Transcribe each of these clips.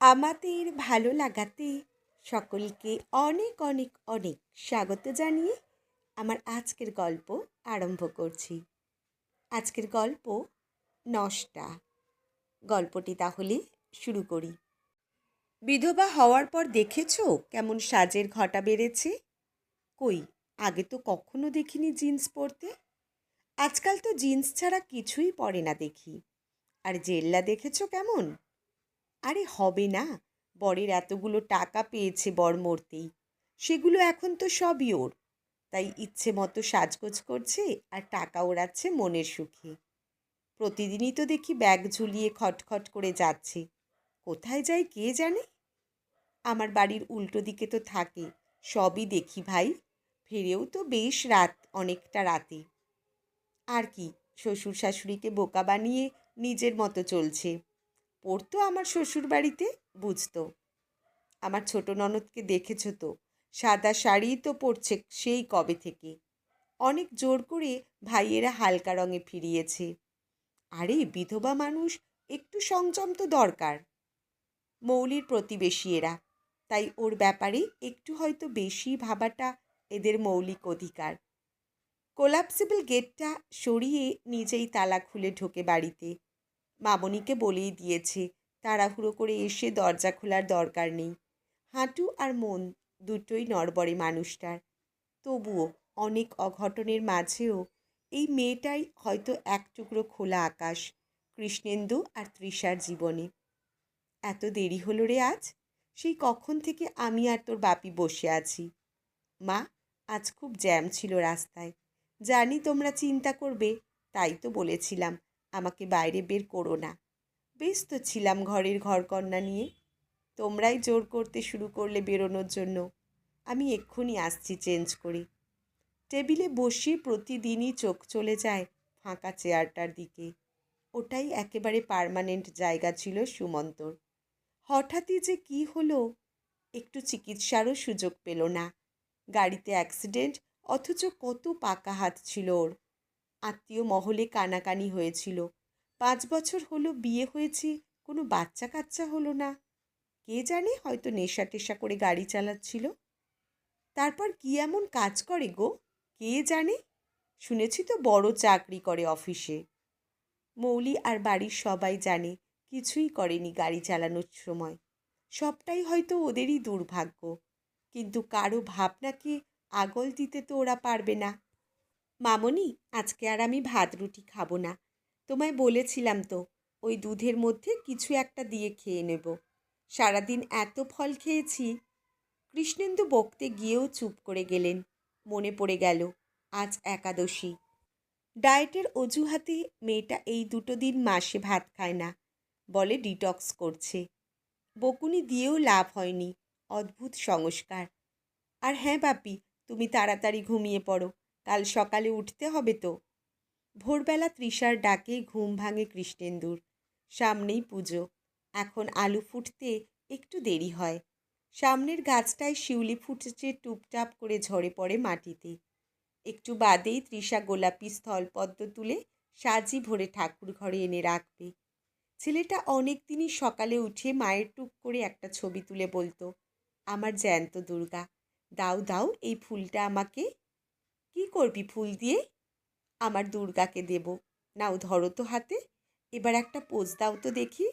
আমাদের ভালো লাগাতে সকলকে অনেক অনেক অনেক স্বাগত জানিয়ে আমার আজকের গল্প আরম্ভ করছি। আজকের গল্প নষ্টা। গল্পটি তাহলে শুরু করি। বিধবা হওয়ার পর দেখেছ কেমন সাজের ঘটা বেড়েছে? কই, আগে তো কখনো দেখিনি জিন্স পরতে। আজকাল তো জিন্স ছাড়া কিছুই পরে না দেখি। আর জেল্লা দেখেছ কেমন? আরে হবে না। বরের এতগুলো টাকা পেয়েছে বর মরতেই। সেগুলো এখন তো সবই ওর। তাই ইচ্ছে মতো সাজগোজ করছে আর টাকা ওড়াচ্ছে মনের সুখে। প্রতিদিনই তো দেখি ব্যাগ ঝুলিয়ে খটখট করে যাচ্ছে। কোথায় যায় কে জানে? আমার বাড়ির উল্টো দিকে তো থাকে। সবই দেখি ভাই। ফিরেও তো বেশ রাত, অনেকটা রাতে। আর কি, শ্বশুর শাশুড়িকে বোকা বানিয়ে নিজের মতো চলছে। পড়তো আমার শ্বশুর বাড়িতে বুঝতো। আমার ছোট ননদকে দেখেছ তো? সাদা শাড়ি তো পরছে সেই কবে থেকে? অনেক জোর করে ভাইয়েরা হালকা রঙে ফিরিয়েছে। আরে, বিধবা মানুষ, একটু সংযম তো দরকার। মৌলির প্রতিবেশী এরা। তাই ওর ব্যাপারে একটু হয়তো বেশি ভাবাটা এদের মৌলিক অধিকার। কোলাপসিবল গেটটা সরিয়ে নিজেই তালা খুলে ঢোকে বাড়িতে। মামনিকে বলেই দিয়েছে, তাড়াহুড়ো করে এসে দরজা খোলার দরকার নেই। হাঁটু আর মন দুটোই নড়বড়ে মানুষটার। তবুও অনেক অঘটনের মাঝেও এই মেয়েটাই হয়তো এক টুকরো খোলা আকাশ, কৃষ্ণেন্দু আর তৃষার জীবনে। এত দেরি হলো রে আজ? সেই কখন থেকে আমি আর তোর বাপি বসে আছি। মা, আজ খুব জ্যাম ছিল রাস্তায়। জানি তোমরা চিন্তা করবে, তাই তো বলেছিলাম। আমাকে বাইরে বের করো না। ব্যস্ত ছিলাম ঘরের ঘরকন্যা নিয়ে। তোমরাই জোর করতে শুরু করলে বেরোনোর জন্য। আমি এক্ষুনি আসছি চেঞ্জ করে। টেবিলে বসে প্রতিদিনই চোখ চলে যায় ফাঁকা চেয়ারটার দিকে। ওটাই একেবারে পার্মানেন্ট জায়গা ছিল সুমন্তর। হঠাৎই যে কি হলো, একটু চিকিৎসারও সুযোগ পেল না। গাড়িতে অ্যাক্সিডেন্ট, অথচ কত পাকা হাত ছিল ওর। আত্মীয় মহলে কানাকানি হয়েছিল। পাঁচ বছর হলো বিয়ে হয়েছে, কোনো বাচ্চা কাচ্চা হলো না। কে জানে হয়তো নেশা টেশা করে গাড়ি চালাচ্ছিল। তারপর কি এমন কাজ করে গো? কে জানে? শুনেছি তো বড় চাকরি করে অফিসে। মৌলি আর বাড়ির সবাই জানে কিছুই করেনি গাড়ি চালানোর সময়। সবটাই হয়তো ওদেরই দুর্ভাগ্য। কিন্তু কারও ভাবনাকে আগল দিতে তো ওরা পারবে না। মামনি, আজকে আর আমি ভাত রুটি খাব না। তোমায় বলেছিলাম তো, ওই দুধের মধ্যে কিছু একটা দিয়ে খেয়ে নেব। সারাদিন এত ফল খেয়েছি। কৃষ্ণেন্দু বকতে গিয়েও চুপ করে গেলেন। মনে পড়ে গেল, আজ একাদশী। ডায়েটের অজুহাতে মেয়েটা এই দুটো দিন মাসে ভাত খায় না, বলে ডিটক্স করছে। বকুনি দিয়েও লাভ হয়নি, অদ্ভুত সংস্কার। আর হ্যাঁ বাপি, তুমি তাড়াতাড়ি ঘুমিয়ে পড়ো। কাল সকালে উঠতে হবে তো। ভোরবেলা তৃষার ডাকে ঘুম ভাঙে কৃষ্ণেন্দুর। সামনেই পুজো। এখন আলু ফুটতে একটু দেরি হয়। সামনের গাছটায় শিউলি ফুটেছে টুপটাপ করে ঝরে পড়ে মাটিতে। একটু বাদেই তৃষা গোলাপি স্থলপদ্ম তুলে সাজি ভরে ঠাকুর ঘরে এনে রাখবে। ছেলেটা অনেক দিনই সকালে উঠে মায়ের টুক করে একটা ছবি তুলে বলতো, আমার জ্যান্ত দুর্গা, দাও দাও, এই ফুলটা আমাকে কি করবি ফুল দিয়ে? আমার দুর্গাকে দেব। নাও ধরো তো হাতে। এবার একটা পোজ দাও তো দেখি।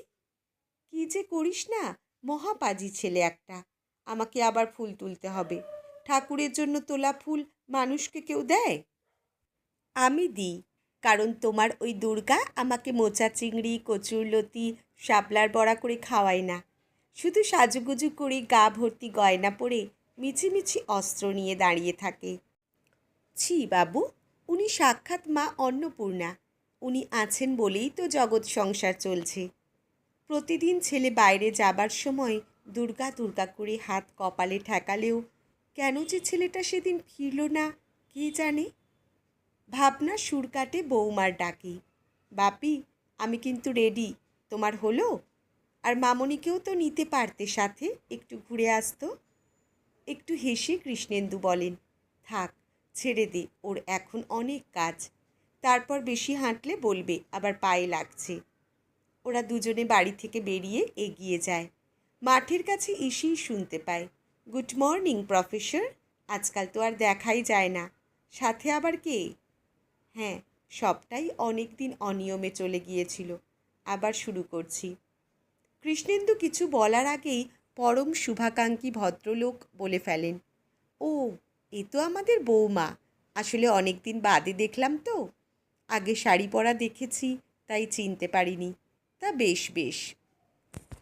কি যে করিস না, মহাপাজি ছেলে একটা। আমাকে আবার ফুল তুলতে হবে। ঠাকুরের জন্য তোলা ফুল মানুষকে কেউ দেয়? আমি দিই, কারণ তোমার ওই দুর্গা আমাকে মোচা, চিংড়ি কচুরলতি শাপলার বড়া করে খাওয়ায় না। শুধু সাজুগুজু করে গা ভর্তি গয়না পরে মিছিমিছি অস্ত্র নিয়ে দাঁড়িয়ে থাকে। ছি, বাবু। উনি সাক্ষাৎ মা অন্নপূর্ণা। উনি আছেন বলেই তো জগৎ সংসার চলছে। প্রতিদিন ছেলে বাইরে যাবার সময় দুর্গা দুর্গা করে হাত কপালে ঠেকালেও কেন যে ছেলেটা সেদিন ফিরল না, কে জানে? ভাবনা সুর কাটে বৌমার ডাকে। বাপি, আমি কিন্তু রেডি। তোমার হলো? আর মামনিকেও তো নিতে পারতে সাথে, একটু ঘুরে আসতো? একটু হেসে কৃষ্ণেন্দু বলেন, থাক ছেড়ে দে, ওর এখন অনেক কাজ। তারপর বেশি হাঁটলে বলবে, আবার পায়ে লাগছে। ওরা দুজনে বাড়ি থেকে বেরিয়ে এগিয়ে যায়। মাঠের কাছে এসেই শুনতে পায়, গুড মর্নিং, প্রফেসর। আজকাল তো আর দেখাই যায় না। সাথে আবার কে? হ্যাঁ সবটাই অনেক দিন অনিয়মে চলে গিয়েছিল। আবার শুরু করছি। কৃষ্ণেন্দু কিছু বলার আগেই পরম শুভাকাঙ্ক্ষী ভদ্রলোক বলে ফেলেন, ও এ তো আমাদের বৌমা। আসলে অনেক দিন বাদে দেখলাম তো। আগে শাড়ি পরা দেখেছি, তাই চিনতে পারিনি। তা বেশ বেশ।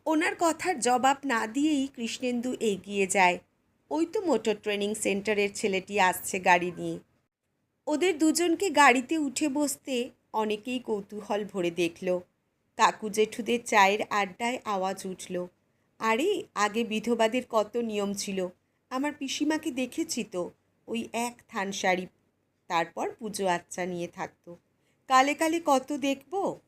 ওনার কথার জবাব না দিয়েই কৃষ্ণেন্দু এগিয়ে যায়। ওই তো মোটর ট্রেনিং সেন্টারের ছেলেটি আসছে গাড়ি নিয়ে। ওদের দুজনকে গাড়িতে উঠে বসতে অনেকেই কৌতূহল ভরে দেখল। কাকু জেঠুদের চায়ের আড্ডায় আওয়াজ উঠল। আরে, আগে বিধবাদের কত নিয়ম ছিল। আমার পিসিমাকে দেখেছি তো। ওই এক থান শাড়ি। তারপর পুজো আচ্চা নিয়ে থাকতো। কালে কালে কত দেখব?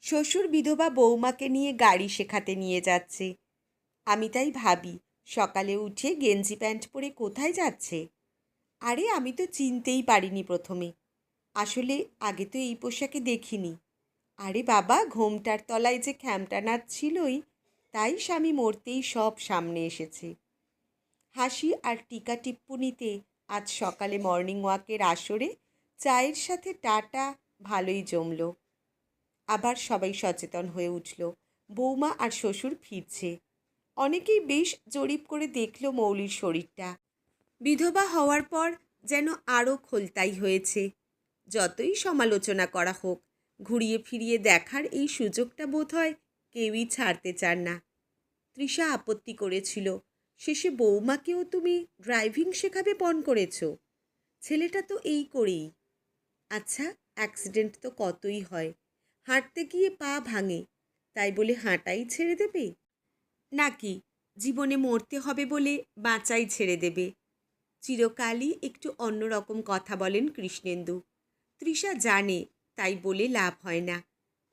শ্বশুর বিধবা বৌমাকে নিয়ে গাড়ি শেখাতে নিয়ে যাচ্ছে। আমি তাই ভাবি, সকালে উঠে গেঞ্জি প্যান্ট পরে কোথায় যাচ্ছে? আরে, আমি তো চিনতেই পারিনি প্রথমে। আসলে আগে তো এই পোশাকে দেখিনি। আরে বাবা, ঘোমটার তলায় যে খ্যামটা নাচ ছিলই তাই স্বামী মরতেই সব সামনে এসেছে। হাসি আর টিকা টিপ্পনিতে আজ সকালে মর্নিং ওয়াকের আসরে চায়ের সাথে টাটা, ভালোই জমল। আবার সবাই সচেতন হয়ে উঠল, বৌমা আর শ্বশুর ফিরছে। অনেকেই বেশ জরিপ করে দেখল মৌলির শরীরটা। বিধবা হওয়ার পর যেন আরও খোলতাই হয়েছে। যতই সমালোচনা করা হোক, ঘুরিয়ে ফিরিয়ে দেখার এই সুযোগটা বোধ হয় কেউই ছাড়তে চান না। তৃষা আপত্তি করেছিল শেষে বৌমাকেও তুমি ড্রাইভিং শেখাবে পণ করেছ। ছেলেটা তো এই করেই। আচ্ছা অ্যাক্সিডেন্ট তো কতই হয়। হাঁটতে গিয়ে পা ভাঙে, তাই বলে হাঁটাই ছেড়ে দেবে? নাকি জীবনে মরতে হবে বলে বাঁচাই ছেড়ে দেবে? চিরকালই একটু অন্যরকম কথা বলেন কৃষ্ণেন্দু। তৃষা জানে, তাই বলে লাভ হয় না।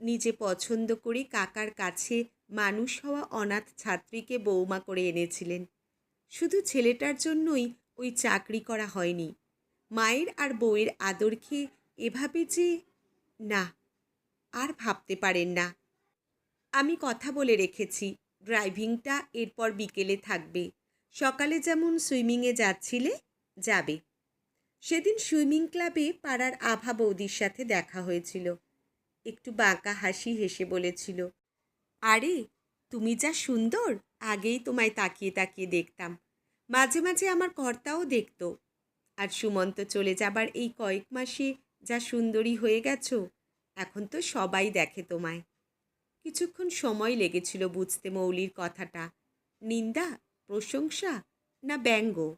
নিজে পছন্দ করে কাকার কাছে মানুষ হওয়া অনাথ ছাত্রীকে বৌমা করে এনেছিলেন। শুধু ছেলেটার জন্যই ওই চাকরি করা হয়নি। মায়ের আর বউয়ের আদর খেয়ে এভাবে যে, না, আর ভাবতে পারেন না। আমি কথা বলে রেখেছি, ড্রাইভিংটা এরপর বিকেলে থাকবে। সকালে যেমন সুইমিংয়ে যাচ্ছিলে, যাবে। সেদিন সুইমিং ক্লাবে পাড়ার আভা বৌদির সাথে দেখা হয়েছিল। একটু বাঁকা হাসি হেসে বলেছিল আরে, তুমি যা সুন্দর, আগেই তোমায় তাকিয়ে তাকিয়ে দেখতাম। মাঝে মাঝে আমার কর্তাও দেখত। আর সুমন্ত চলে যাবার এই কয়েক মাসে যা সুন্দরী হয়ে গেছো, এখন তো সবাই দেখে তোমায়। কিছুক্ষণ সময় লেগেছিল বুঝতে মৌলির কথাটা। নিন্দা, প্রশংসা না ব্যঙ্গ?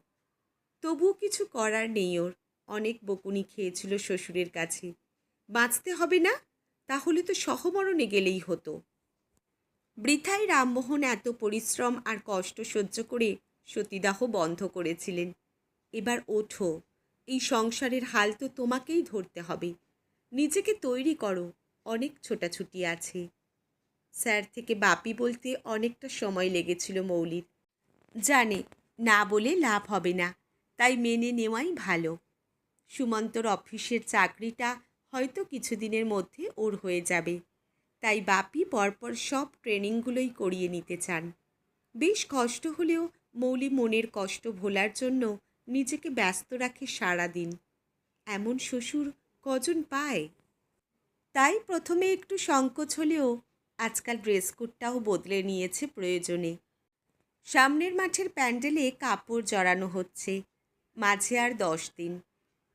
তবুও কিছু করার নেই ওর, অনেক বকুনি খেয়েছিল শ্বশুরের কাছে। বাঁচতে হবে না, তাহলে তো সহমরণে গেলেই হতো। বৃথাই রামমোহন এত পরিশ্রম আর কষ্ট সহ্য করে সতীদাহ বন্ধ করেছিলেন। এবার ওঠো, এই সংসারের হাল তো তোমাকেই ধরতে হবে। নিজেকে তৈরি করো, অনেক ছোটাছুটি আছে। স্যার থেকে বাপি বলতে অনেকটা সময় লেগেছিল মৌলির। জানে, না বলে লাভ হবে না, তাই মেনে নেওয়াই ভালো। সুমন্তর অফিসের চাকরিটা হয়তো কিছুদিনের মধ্যে ওর হয়ে যাবে। তাই বাপি পরপর সব ট্রেনিংগুলোই করিয়ে নিতে চান। বেশ কষ্ট হলেও মৌলি মনের কষ্ট ভোলার জন্য নিজেকে ব্যস্ত রাখে সারা দিন এমন শ্বশুর কজন পায়? তাই প্রথমে একটু সংকোচ হলেও আজকাল ড্রেস কোডটাও বদলে নিয়েছে প্রয়োজনে। সামনের মাঠের প্যান্ডেলে কাপড় জড়ানো হচ্ছে। মাঝে আর দশ দিন।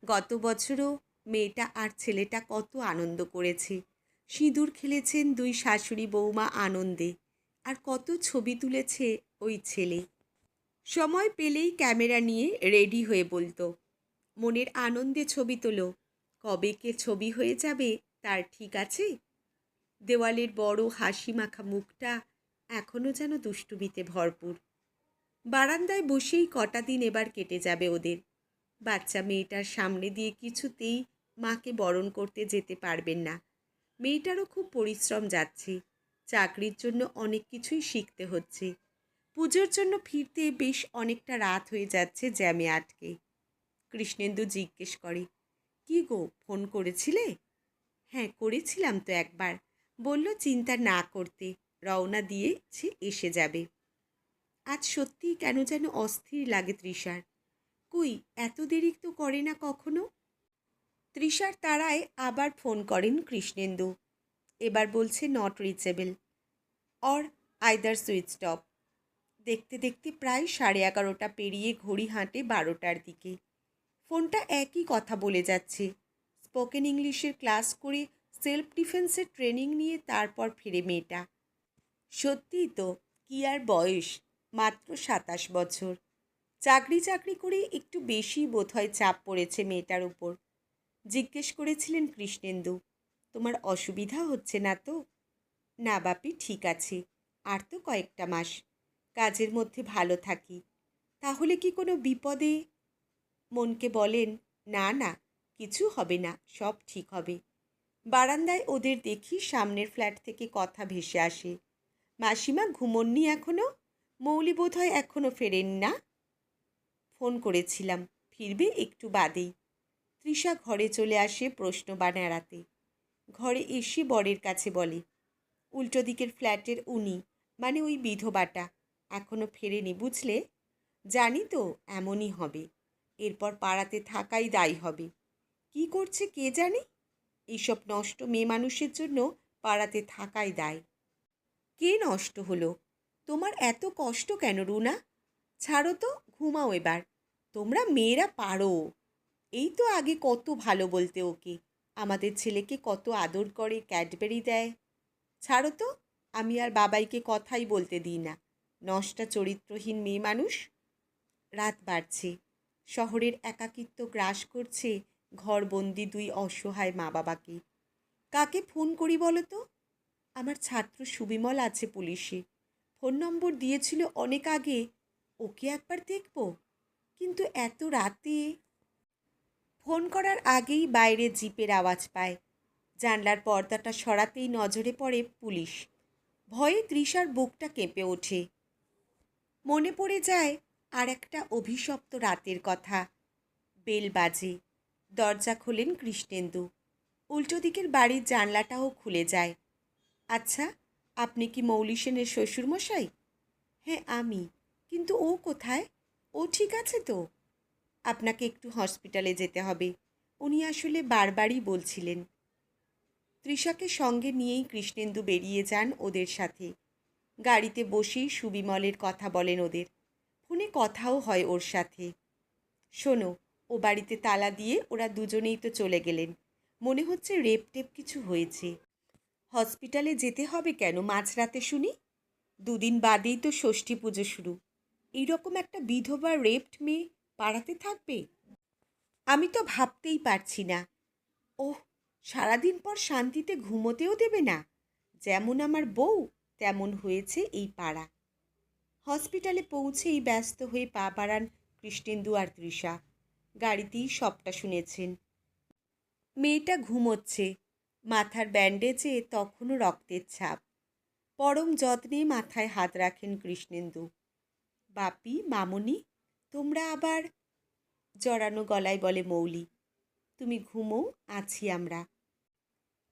গত বছরও মেয়েটা আর ছেলেটা কত আনন্দ করেছে। সিঁদুর খেলেছেন দুই শাশুড়ি বৌমা আনন্দে। আর কত ছবি তুলেছে ওই ছেলে। সময় পেলেই ক্যামেরা নিয়ে রেডি হয়ে বলতো, মনের আনন্দে ছবি তোলো, কবে কে ছবি হয়ে যাবে তার ঠিক আছে? দেওয়ালের বড় হাসি মাখা মুখটা এখনও যেন দুষ্টুমিতে ভরপুর। বারান্দায় বসেই কটা দিন এবার কেটে যাবে ওদের। বাচ্চা মেয়েটার সামনে দিয়ে কিছুতেই মাকে বরণ করতে যেতে পারবেন না। মেয়েটারও খুব পরিশ্রম যাচ্ছে। চাকরির জন্য অনেক কিছুই শিখতে হচ্ছে। পুজোর জন্য ফিরতে বেশ অনেকটা রাত হয়ে যাচ্ছে জ্যামে আটকে। কৃষ্ণেন্দু জিজ্ঞেস করে, কি গো, ফোন করেছিলে? হ্যাঁ করেছিলাম তো একবার। বলল, চিন্তা না করতে, রওনা দিয়েছে এসে যাবে। আজ সত্যিই কেন যেন অস্থির লাগে তৃষার। কই, এত দেরি তো করে না কখনো? তৃষার তারায় আবার ফোন করেন কৃষ্ণেন্দু। এবার বলছে not reachable or either switch top দেখতে দেখতে প্রায় সাড়ে এগারোটা পেরিয়ে ঘড়ি হাঁটে বারোটার দিকে। ফোনটা একই কথা বলে যাচ্ছে। স্পোকেন ইংলিশের ক্লাস করে সেলফ ডিফেন্সের ট্রেনিং নিয়ে তারপর ফিরে মেয়েটা। সত্যিই তো, কি আর বয়স, মাত্র সাতাশ বছর। চাকরি চাকরি করে একটু বেশি বোধহয় চাপ পড়েছে মেয়েটার উপর। জিজ্ঞেস করেছিলেন কৃষ্ণেন্দু, তোমার অসুবিধা হচ্ছে না তো? না বাপি, ঠিক আছে। আর তো কয়েকটা মাস। কাজের মধ্যে ভালো থাকি। তাহলে কি কোনো বিপদে? মনকে বলেন, না না, কিছু হবে না, সব ঠিক হবে। বারান্দায় ওদের দেখি সামনের ফ্ল্যাট থেকে কথা ভেসে আসে। মাসিমা ঘুমননি এখনও? মৌলি বোধহয় এখনও ফেরেন না? ফোন করেছিলাম। ফিরবে একটু বাদেই। তৃষা ঘরে চলে আসে প্রশ্ন বানারাতে। ঘরে এসে বরের কাছে বলে, উল্টো দিকের ফ্ল্যাটের উনি মানে ওই বিধবাটা, এখনও ফেরেনি বুঝলে? জানি তো এমনই হবে, এরপর পাড়াতে থাকাই দায়ী হবে। কি করছে কে জানে? এইসব নষ্ট মেয়ে মানুষের জন্য পাড়াতে থাকাই দায়। কে নষ্ট হলো? তোমার এত কষ্ট কেন রুনা? ছাড়ো তো, ঘুমাও এবার। তোমরা মেয়েরা পারো। এই তো আগে কত ভালো বলতে ওকে। আমাদের ছেলেকে কত আদর করে, ক্যাডবেরি দেয়। ছাড়ো তো, আমি আর বাবাইকে কথাই বলতে দিই না। নষ্টা চরিত্রহীন মেয়ে মানুষ। রাত বাড়ছে। শহরের একাকিত্ব গ্রাস করছে ঘরবন্দি দুই অসহায় মা বাবাকে কাকে ফোন করি বলো তো? আমার ছাত্র সুবিমল আছে পুলিশে। ফোন নম্বর দিয়েছিল অনেক আগে। ওকে একবার দেখব। কিন্তু এত রাতে ফোন করার আগেই বাইরে জিপের আওয়াজ পায়। জানলার পর্দাটা সরাতেই নজরে পড়ে পুলিশ। ভয়ে তৃষার বুকটা কেঁপে ওঠে। মনে পড়ে যায়, আর একটা অভিশপ্ত রাতের কথা। বেল বাজে। দরজা খোলেন কৃষ্ণেন্দু। উল্টো দিকের বাড়ির জানলাটাও খুলে যায়। আচ্ছা আপনি কি মৌলি সেনের শ্বশুরমশাই? হ্যাঁ আমি। কিন্তু ও কোথায়? ও ঠিক আছে তো? আপনাকে একটু হসপিটালে যেতে হবে। উনি আসলে বারবারই বলছিলেন। তৃষাকে সঙ্গে নিয়েই কৃষ্ণেন্দু বেরিয়ে যান ওদের সাথে। গাড়িতে বসেই সুবিমলের কথা বলেন ওদের। ফোনে কথাও হয় ওর সাথে। শোনো, ও বাড়িতে তালা দিয়ে ওরা দুজনেই তো চলে গেলেন। মনে হচ্ছে রেপ টেপ কিছু হয়েছে। হসপিটালে যেতে হবে কেন, মাঝরাতে শুনি? দুদিন বাদেই তো ষষ্ঠী পুজো শুরু। এইরকম একটা বিধবা রেপড মেয়ে পাড়াতে থাকবে? আমি তো ভাবতেই পারছি না। ওহ, সারাদিন পর শান্তিতে ঘুমোতেও দেবে না। যেমন আমার বউ, তেমন হয়েছে এই পাড়া। হসপিটালে পৌঁছেই ব্যস্ত হয়ে পা বাড়ান কৃষ্ণেন্দু আর তৃষা। গাড়িতেই সবটা শুনেছেন। মেয়েটা ঘুমোচ্ছে। মাথার ব্যান্ডেজে তখনও রক্তের ছাপ। পরম যত্নে মাথায় হাত রাখেন কৃষ্ণেন্দু। বাপি, মামনি তোমরা আবার জড়ানো গলায় বলে মৌলি, তুমি ঘুমো, আছি আমরা।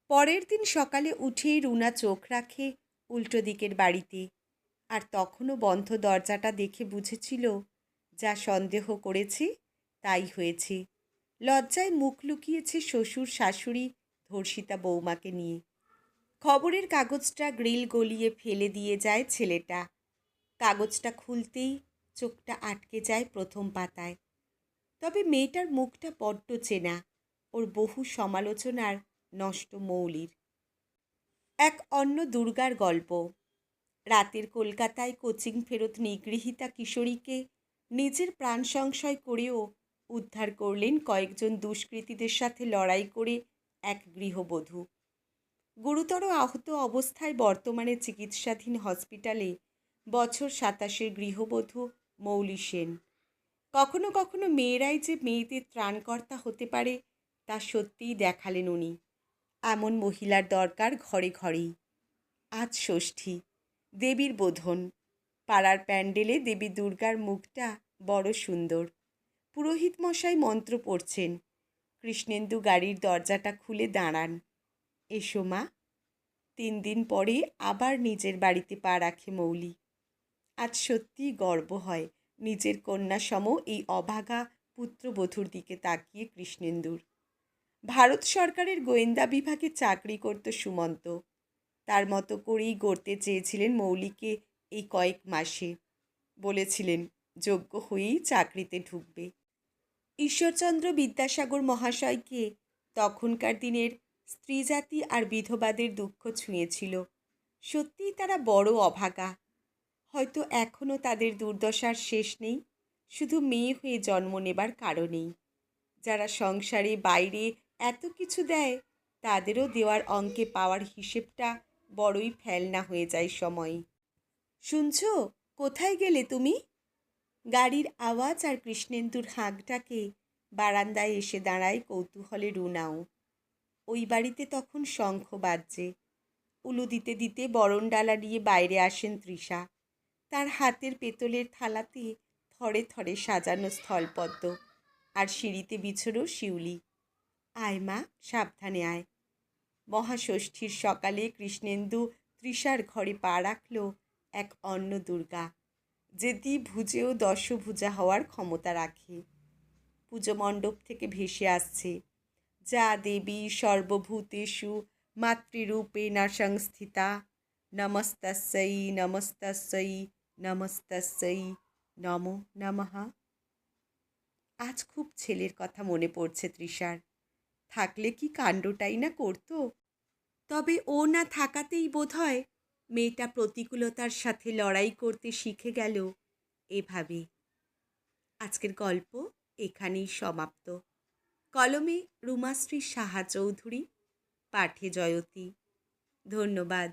পরের দিন সকালে উঠেই রুনা চোখ রাখে উল্টো দিকের বাড়িতে আর তখনও বন্ধ দরজাটা দেখে বুঝেছিল, যা সন্দেহ করেছে, তাই হয়েছে। লজ্জায় মুখ লুকিয়েছে শ্বশুর, শাশুড়ি, ধর্ষিতা বৌমাকে নিয়ে। খবরের কাগজটা গ্রিল গলিয়ে ফেলে দিয়ে যায় ছেলেটা। কাগজটা খুলতেই চোখটা আটকে যায় প্রথম পাতায়। তবে মেয়েটার মুখটা বড্ড চেনা, ওর বহু সমালোচনার নষ্ট মৌলির। এক অন্য দুর্গার গল্প। রাতের কলকাতায় কোচিং ফেরত নিগৃহীতা কিশোরীকে নিজের প্রাণ সংশয় করেও উদ্ধার করলেন কয়েকজন দুষ্কৃতীদের সাথে লড়াই করে এক গৃহবধূ। গুরুতর আহত অবস্থায় বর্তমানে চিকিৎসাধীন হসপিটালে বছর সাতাশের গৃহবধূ মৌলি সেন। কখনো কখনো মেয়েরাই যে মেয়েদের ত্রাণকর্তা হতে পারে, তা সত্যিই দেখালেন উনি। এমন মহিলার দরকার ঘরে ঘরেই। আজ ষষ্ঠী, দেবীর বোধন। পাড়ার প্যান্ডেলে দেবী দুর্গার মুখটা বড় সুন্দর। পুরোহিত মশাই মন্ত্র পড়ছেন। কৃষ্ণেন্দু গাড়ির দরজাটা খুলে দাঁড়ান। এসো মা। তিন দিন পরে আবার নিজের বাড়িতে পা রাখে মৌলি। আজ সত্যিই গর্ব হয়। নিজের কন্যা সম এই অভাগা পুত্রবধূর দিকে তাকিয়ে কৃষ্ণেন্দুর। ভারত সরকারের গোয়েন্দা বিভাগে চাকরি করত সুমন্ত। তার মতো করেই গড়তে চেয়েছিলেন মৌলিকে এই কয়েক মাসে। বলেছিলেন, যোগ্য হয়েই চাকরিতে ঢুকবে। ঈশ্বরচন্দ্র বিদ্যাসাগর মহাশয়কে তখনকার দিনের স্ত্রীজাতি আর বিধবাদের দুঃখ ছুঁয়েছিল। সত্যিই তারা বড় অভাগা। হয়তো এখনও তাদের দুর্দশার শেষ নেই, শুধু মেয়ে হয়ে জন্ম নেবার কারণেই। যারা সংসারে, বাইরে এত কিছু দেয়, তাদেরও দেওয়ার অঙ্কে পাওয়ার হিসেবটা বড়ই ফেলনা হয়ে যায় সময়। শুনছ, কোথায় গেলে তুমি? গাড়ির আওয়াজ আর কৃষ্ণেন্দুর হাঁকটাকে বারান্দায় এসে দাঁড়ায় কৌতূহলে রুনাও। ওই বাড়িতে তখন শঙ্খ বাজছে। উলু দিতে দিতে বরণডালা নিয়ে বাইরে আসেন তৃষা। তার হাতের পেতলের থালাতে থরে থরে সাজানো স্থলপদ্ম আর সিঁড়িতে বিছড়ো শিউলি। আয় মা, সাবধানে আয়। মহাষষ্ঠীর সকালে কৃষ্ণেন্দু তৃষার ঘরে পা রাখল এক অন্ন দুর্গা, যে ভুজেও দশভুজা হওয়ার ক্ষমতা রাখে। পুজো মণ্ডপ থেকে ভেসে আসছে। যা দেবী সর্বভূতেষু মাতৃরূপে না সংস্থিতা নমস্তস্যৈ নমস্তস্যৈ নমস্তস্যৈ নম নমহা আজ খুব ছেলের কথা মনে পড়ছে তৃষার। থাকলে কি কাণ্ডটাই না করতো? তবে ও না থাকাতেই বোধ হয় মেয়েটা প্রতিকূলতার সাথে লড়াই করতে শিখে গেল এভাবে। আজকের গল্প এখানেই সমাপ্ত। কলমে রুমাশ্রী সাহা চৌধুরী, পাঠে জয়তী। ধন্যবাদ।